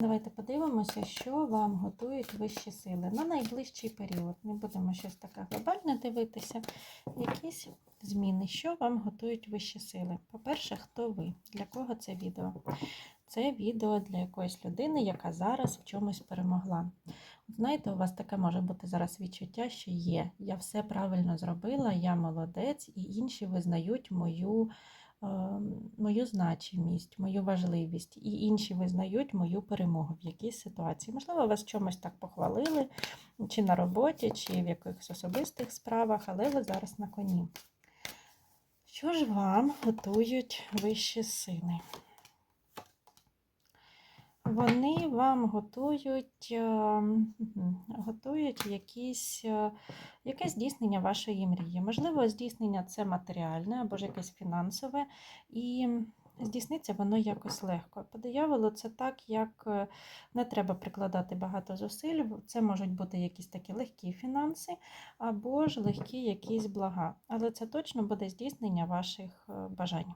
Давайте подивимося, що вам готують вищі сили на найближчий період. Не будемо щось таке глобальне дивитися. Якісь зміни, що вам готують вищі сили. По-перше, хто ви? Для кого це відео? Це відео для якоїсь людини, яка зараз в чомусь перемогла. Знаєте, у вас таке може бути зараз відчуття, що є. Я все правильно зробила, я молодець, і інші визнають мою мою значимість, мою важливість, і інші визнають мою перемогу в якійсь ситуації. Можливо, вас чомусь так похвалили, чи на роботі, чи в якихось особистих справах, але ви зараз на коні. Що ж вам готують вищі сили? Вони вам готують, е, готують якісь, е, якесь здійснення вашої мрії. Можливо, здійснення це матеріальне або ж якесь фінансове, і здійсниться воно якось легко. По дияволу це так, як е, не треба прикладати багато зусиль. Це можуть бути якісь такі легкі фінанси, або ж легкі якісь блага. Але це точно буде здійснення ваших бажань.